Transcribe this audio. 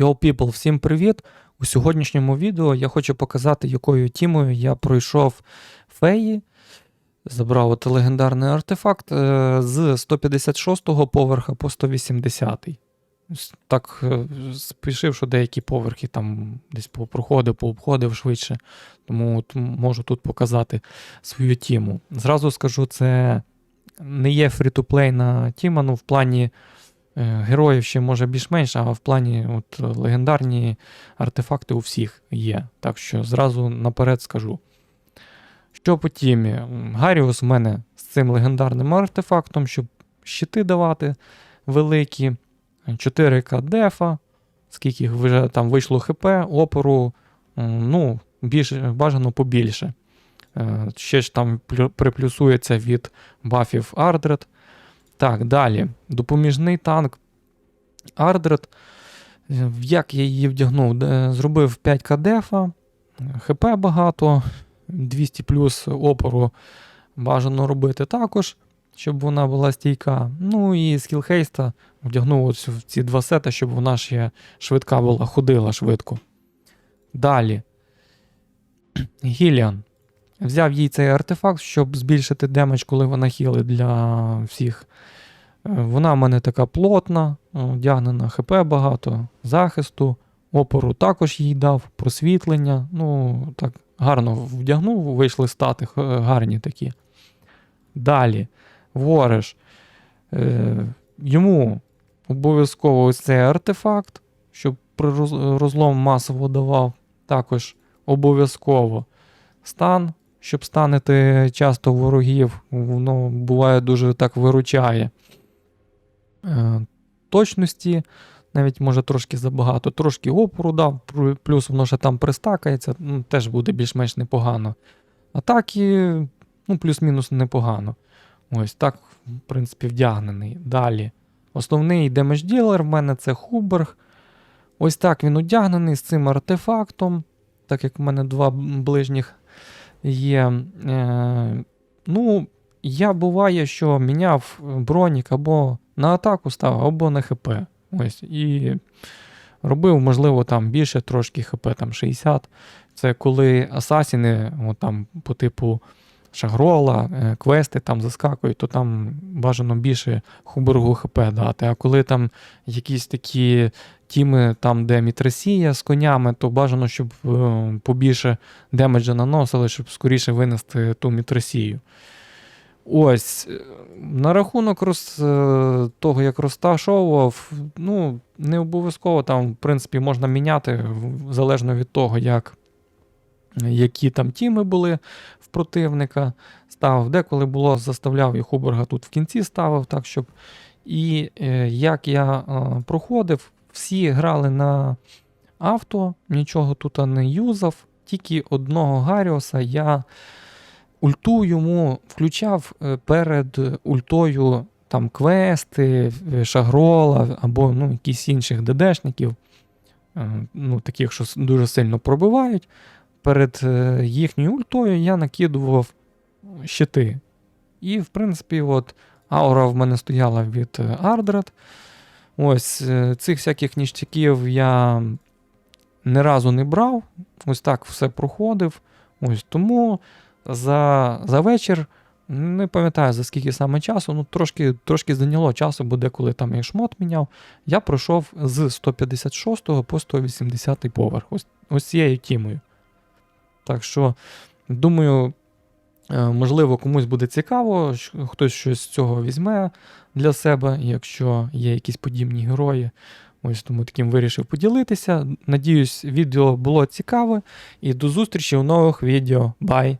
Yo people, всім привіт! У сьогоднішньому відео я хочу показати, якою тімою я пройшов феї. Забрав от легендарний артефакт е, з 156 го поверха по 180. Ось Так е, спішив, що деякі поверхи там десь проходив, пообходив швидше. Тому от можу тут показати свою тіму. Зразу скажу, це не є фрі-то-плейна тіма, ну в плані. Е, Героїв ще може більш-менш, а в плані от, легендарні артефакти у всіх є. Так що зразу наперед скажу. Що по тімі? Гаріус у мене з цим легендарним артефактом, щоб щити давати великі. 4К дефа, скільки вже там вийшло ХП, опору, ну, більш, бажано побільше. Е, Ще ж там приплюсується від бафів Ардред. Так, далі. Допоміжний танк Ардред. Як я її вдягнув? Зробив 5 дефа, ХП багато, 200 плюс опору бажано робити також, щоб вона була стійка. Ну і скілхейста вдягнув ось в ці два сета, щоб вона ще швидка була, ходила швидко. Далі. Гіліан. Взяв їй цей артефакт, щоб збільшити демедж, коли вона хілить для всіх. Е, Вона в мене така плотна, одягнена, ХП багато, захисту, опору також їй дав, просвітлення. Ну, так гарно вдягнув, вийшли стати гарні такі. Далі, Вориш. Е, йому обов'язково ось цей артефакт, щоб розлом масово давав. Також обов'язково стан, щоб станити часто ворогів. Воно буває дуже так виручає. Е, точності, навіть може трошки забагато, трошки опору дав, плюс воно ще там пристакається, ну, теж буде більш-менш непогано. Атаки, ну, плюс-мінус непогано. Ось так, в принципі, вдягнений. Далі. Основний демедж ділер в мене це Хуберг. Ось так він одягнений з цим артефактом, так як в мене два ближніх є. Е, ну, я буває, що міняв бронік або на атаку ставив, або на ХП. Ось. І робив, можливо, там більше трошки ХП, там 60. Це коли асасіни, от там по типу Шагрола, е, квести там заскакують, то там бажано більше хубергу ХП дати. А коли там якісь такі тіми, там, де мітресія з конями, то бажано, щоб е, побільше демеджа наносили, щоб скоріше винести ту мітресію. Ось, е, на рахунок роз, того, як розташовував, ну, не обов'язково там, в принципі, можна міняти залежно від того, як, які там тіми були в противника. Ставив, деколи було, заставляв і Хуберга тут в кінці ставив, так, щоб. І е, як я е, проходив, всі грали на авто, нічого тут не юзав, тільки одного Гаріоса я ульту йому включав е, перед ультою там квести, шагрола або ну, якісь інших ДДшників, ну, таких, що дуже сильно пробивають. Перед е, їхньою ультою я накидував щити. І, в принципі, от аура в мене стояла від е, Ардред. Ось е, цих всяких ніштяків я не разу не брав. Ось так все проходив. Ось тому за, за вечір, не пам'ятаю за скільки саме часу, ну трошки, трошки зайняло часу, бо деколи там я шмот міняв. Я пройшов з 156 по 180 поверх. Ось, ось цією тімою. Так що, думаю, е, можливо, комусь буде цікаво, хтось щось з цього візьме для себе, якщо є якісь подібні герої. Ось тому таким вирішив поділитися. Надіюсь, відео було цікаве. І до зустрічі у нових відео. Бай!